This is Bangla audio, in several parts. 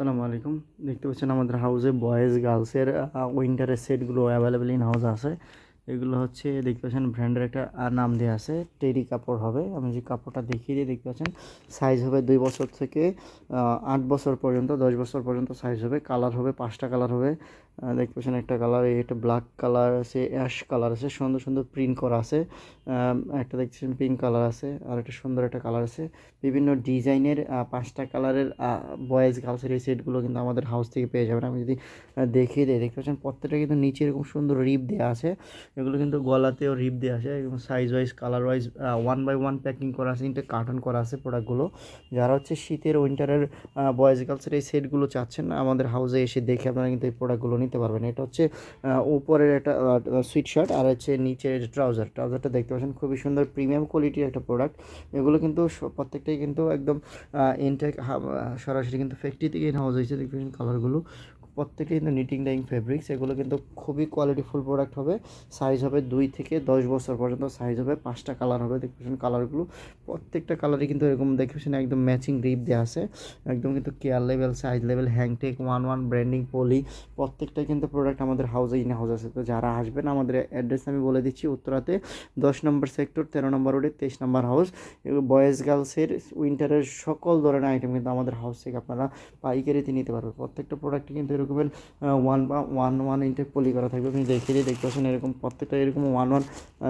আসসালামু আলাইকুম। দেখতে পাচ্ছেন আমাদের হাউসে বয়েজ গার্লসের উইন্টারের সেটগুলো অ্যাভেলেবেল ইন হাউস আছে। এগুলো হচ্ছে, দেখতে পাচ্ছেন ব্র্যান্ডের একটা নাম দেওয়া আছে, টেরি কাপড় হবে। আমি যে কাপড়টা দেখিয়ে দিয়ে দেখতে পাচ্ছেন সাইজ হবে দুই বছর থেকে আট বছর পর্যন্ত, দশ বছর পর্যন্ত সাইজ হবে। কালার হবে, পাঁচটা কালার হবে। দেখতে পাচ্ছেন একটা কালার একটা ব্ল্যাক কালার আছে অ্যাশ কালার আছে, সুন্দর সুন্দর প্রিন্ট করা আছে। একটা দেখছেন পিঙ্ক কালার আছে, আর একটা সুন্দর একটা কালার আছে। বিভিন্ন ডিজাইনের পাঁচটা কালারের বয়েজ গার্লসের এই সেটগুলো কিন্তু আমাদের হাউস থেকে পেয়ে যাবেন। আমি যদি দেখিয়ে দিই, দেখতে পাচ্ছেন প্রত্যেকটা কিন্তু নিচে এরকম সুন্দর রিপ দেওয়া আছে। এগুলো কিন্তু গলাতেও রিপ দেওয়া আছে এবং size wise colour wise one by one packing করা আছে তিনটে কার্টন করা আছে প্রোডাক্টগুলো যারা হচ্ছে শীতের উইন্টারের বয়েজ গার্লসের এই সেটগুলো চাচ্ছেন, আমাদের হাউসে এসে দেখে আপনারা কিন্তু এই প্রোডাক্টগুলো নিতে পারবেন। এটা হচ্ছে উপরের একটা সুইট শার্ট আর হচ্ছে নিচের ট্রাউজার ট্রাউজারটা দেখতে পাচ্ছেন, খুবই সুন্দর প্রিমিয়াম কোয়ালিটির একটা প্রোডাক্ট এগুলো কিন্তু প্রত্যেকটাই কিন্তু একদম ইনটেক সরাসরি কিন্তু ফ্যাক্টরি থেকে ইন হাউস হয়েছে পাচ্ছেন কালারগুলো প্রত্যেকটাই কিন্তু নিটিং ডাইং ফেব্রিক্স এগুলো কিন্তু খুবই কোয়ালিটিফুল প্রোডাক্ট হবে। সাইজ হবে দুই থেকে দশ বছর পর্যন্ত সাইজ হবে, পাঁচটা কালার হবে পাচ্ছেন কালারগুলো প্রত্যেকটা কালারই কিন্তু এরকম পাচ্ছেন একদম ম্যাচিং রিপ দেওয়া আছে। একদম কিন্তু care level size level hangtag one one branding poly প্রত্যেকটাই কিন্তু প্রোডাক্ট আমাদের হাউসে ইন হাউস আছে। তো যারা আসবেন, আমাদের অ্যাড্রেস আমি বলে দিচ্ছি উত্তরাতে, দশ নম্বর সেক্টর তেরো নম্বর রোডে তেইশ নম্বর হাউস বয়েজ গার্লসের উইন্টারের সকল ধরনের আইটেম কিন্তু আমাদের হাউস থেকে আপনারা পাইকারিতে নিতে পারবেন। প্রত্যেকটা প্রোডাক্টে কিন্তু এরকমের ওয়ান বা ওয়ান ওয়ান ইনটেক পলি করা থাকবে। আপনি দেখে দিয়ে দেখতে পাচ্ছেন এরকম প্রত্যেকটা এরকম ওয়ান ওয়ান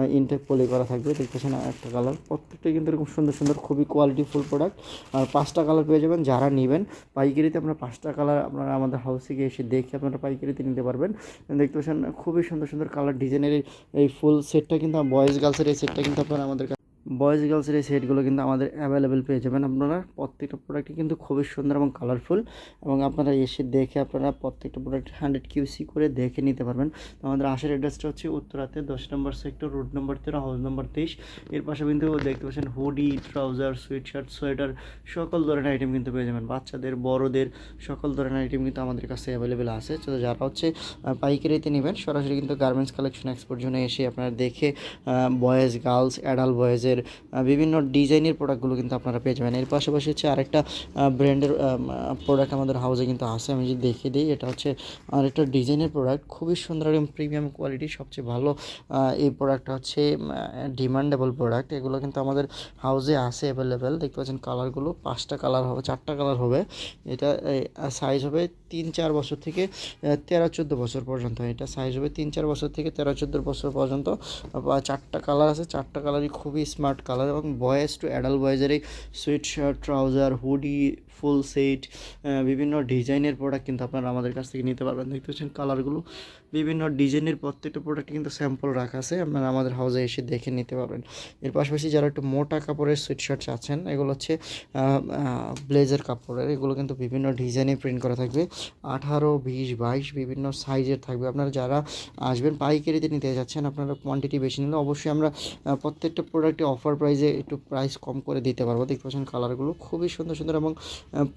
ইনটেক পলি করা থাকবে। দেখতে পাচ্ছেন একটা কালার প্রত্যেকটাই কিন্তু এরকম সুন্দর সুন্দর, খুবই কোয়ালিটিফুল প্রোডাক্ট আর পাঁচটা কালার পেয়ে যাবেন যারা নেবেন। পাইকারিতে আপনারা পাঁচটা কালার আপনারা আমাদের হাউস গিয়ে এসে দেখে আপনারা পাইকারিতে নিতে পারবেন। দেখতে পাচ্ছেন খুবই সুন্দর সুন্দর কালার ডিজাইনের এই- ফুল সেটটা কিন্তু বয়েজ গার্লসের এই সেটটা কিন্তু আপনারা আমাদের বয়েজ গার্লসের এই সেটগুলো কিন্তু আমাদের অ্যাভেলেবেল পেয়ে যাবেন। আপনারা প্রত্যেকটা প্রোডাক্টই কিন্তু খুবই সুন্দর এবং কালারফুল এবং আপনারা এসে দেখে আপনারা প্রত্যেকটা প্রোডাক্ট হান্ড্রেড কিউসি করে দেখে নিতে পারবেন। তো আমাদের আসার অ্যাড্রেসটা হচ্ছে উত্তরাতে দশ নম্বর সেক্টর রোড নম্বর তেরো হাউস নম্বর তেইশ। এর পাশে কিন্তু দেখতে পাচ্ছেন হুডি ট্রাউজার সুইটশার্ট সোয়েটার সকল ধরনের আইটেম কিন্তু পেয়ে যাবেন। বাচ্চাদের, বড়দের সকল ধরনের আইটেম কিন্তু আমাদের কাছে অ্যাভেলেবেল আছে। তো যারা হচ্ছে পাইকারিতে নেবেন, সরাসরি কিন্তু গার্মেন্টস কালেকশন এক্সপোর্ট জন্য এসে আপনারা দেখে বয়েজ গার্লস অ্যাডাল্ট বয়েজের বিভিন্ন ডিজাইনের প্রোডাক্টগুলো কিন্তু আপনারা পেয়ে যাবেন। এর পাশাপাশি হচ্ছে আরেকটা ব্র্যান্ডের প্রোডাক্ট আমাদের হাউসে কিন্তু আছে, আমি যদি দেখে দিই, এটা হচ্ছে আরেকটা ডিজাইনের প্রোডাক্ট খুবই সুন্দর এবং প্রিমিয়াম কোয়ালিটি সবচেয়ে ভালো এই প্রোডাক্টটা হচ্ছে ডিমান্ডেবল প্রোডাক্ট এগুলো কিন্তু আমাদের হাউসে আছে অ্যাভেলেবেল দেখতে পাচ্ছেন কালারগুলো পাঁচটা কালার হবে, চারটা কালার হবে, এটা সাইজ হবে তিন চার বছর থেকে তেরো চোদ্দ বছর পর্যন্ত, এটা সাইজ হবে তিন চার বছর থেকে তেরো চোদ্দ বছর পর্যন্ত চারটা কালার আছে, চারটা কালারই খুবই স্মার্ট কালার এবং বয়েজ টু অ্যাডাল্ট বয়েজের এই sweatshirt trouser, hoodie, full set বিভিন্ন ডিজাইনের প্রোডাক্ট কিন্তু আপনারা আমাদের কাছ থেকে নিতে পারবেন। দেখতে পাচ্ছেন কালারগুলো। বিভিন্ন ডিজাইনের প্রত্যেকটা প্রোডাক্ট কিন্তু স্যাম্পল রাখা আছে। আপনারা আমাদের হাউসে এসে দেখে নিতে পারবেন। এর পাশাপাশি যারা একটু মোটা কাপড়ের সুইট শার্ট চাচ্ছেন, এগুলো হচ্ছে ব্লেজার কাপড়ের। এগুলো কিন্তু বিভিন্ন ডিজাইনে প্রিন্ট করা থাকবে। আঠারো, বিশ, বাইশ বিভিন্ন সাইজের থাকবে। আপনারা যারা আসবেন, পাইকারিতে নিতে যাচ্ছেন, আপনারা কোয়ান্টিটি বেশি নিলে অবশ্যই আমরা প্রত্যেকটা প্রোডাক্টে অফার প্রাইসে একটু প্রাইস কম করে দিতে পারব। দেখতে পাচ্ছেন কালারগুলো খুবই সুন্দর সুন্দর এবং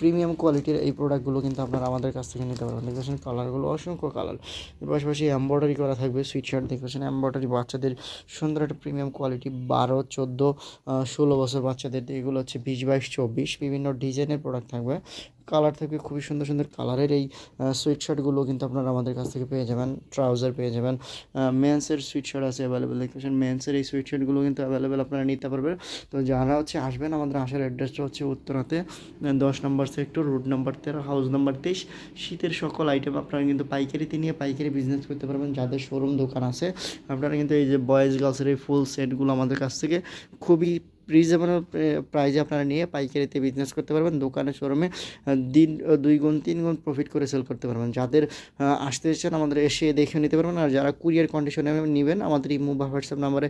প্রিমিয়াম কোয়ালিটির এই প্রোডাক্টগুলো কিন্তু আপনারা আমাদের কাছ থেকে নিতে পারবেন। দেখতে পাচ্ছেন কালারগুলো অসংখ্য কালারের পাশাপাশি এম্ব্রয়ডারি করা থাকবে সুইট শার্ট দেখতে পাচ্ছেন এম্ব্রয়ডারি বাচ্চাদের সুন্দর একটা প্রিমিয়াম কোয়ালিটি বারো, চোদ্দ ষোলো বছর বাচ্চাদের, এগুলো হচ্ছে বিশ বাইশ চব্বিশ, বিভিন্ন ডিজাইনের প্রোডাক্ট থাকবে। কালার থাকবে, খুবই সুন্দর সুন্দর কালারের এই সুইট শার্টগুলো কিন্তু আপনারা আমাদের কাছ থেকে পেয়ে যাবেন ট্রাউজার পেয়ে যাবেন। মেন্সের সুইট শার্ট আছে অ্যাভেলেবেল দেখতে পাচ্ছেন মেন্সের এই সুইট শার্টগুলো কিন্তু অ্যাভেলেবেল আপনারা নিতে পারবেন। তো যারা হচ্ছে আসবেন, আমাদের আসার অ্যাড্রেসটা হচ্ছে উত্তরাতে দশ নম্বর সেক্টর রুট নম্বর তেরো হাউস নম্বর তেইশ। শীতের সকল আইটেম আপনারা কিন্তু পাইকারিতে নিয়ে পাইকারি বিজনেস করতে পারবেন, যাদের শোরুম দোকান আছে। আপনারা কিন্তু এই যে বয়েজ গার্লসের এই ফুল সেটগুলো আমাদের কাছ থেকে খুবই রিজনেবল প্রাইজে আপনারা নিয়ে পাইকারিতে বিজনেস করতে পারবেন, দোকানে শোরুমে দিন দুই গুণ, তিন গুণ প্রফিট করে সেল করতে পারবেন। যাদের আসতে চান আমাদের এসে দেখে নিতে পারবেন, আর যারা কুরিয়ার কন্ডিশনে নেবেন, আমাদের ইমো বা হোয়াটসঅ্যাপ নাম্বারে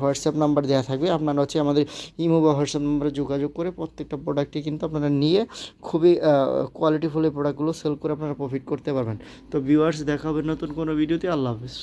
হোয়াটসঅ্যাপ নাম্বার দেওয়া থাকবে। আপনারা হচ্ছে আমাদের ইমো বা হোয়াটসঅ্যাপ নাম্বারে যোগাযোগ করে প্রত্যেকটা প্রোডাক্টে কিন্তু আপনারা নিয়ে খুবই কোয়ালিটিফুল এই প্রোডাক্টগুলো সেল করে আপনারা প্রফিট করতে পারবেন। তো ভিউয়ার্স দেখা হবে নতুন কোনো ভিডিওতে আল্লাহ হাফিজ।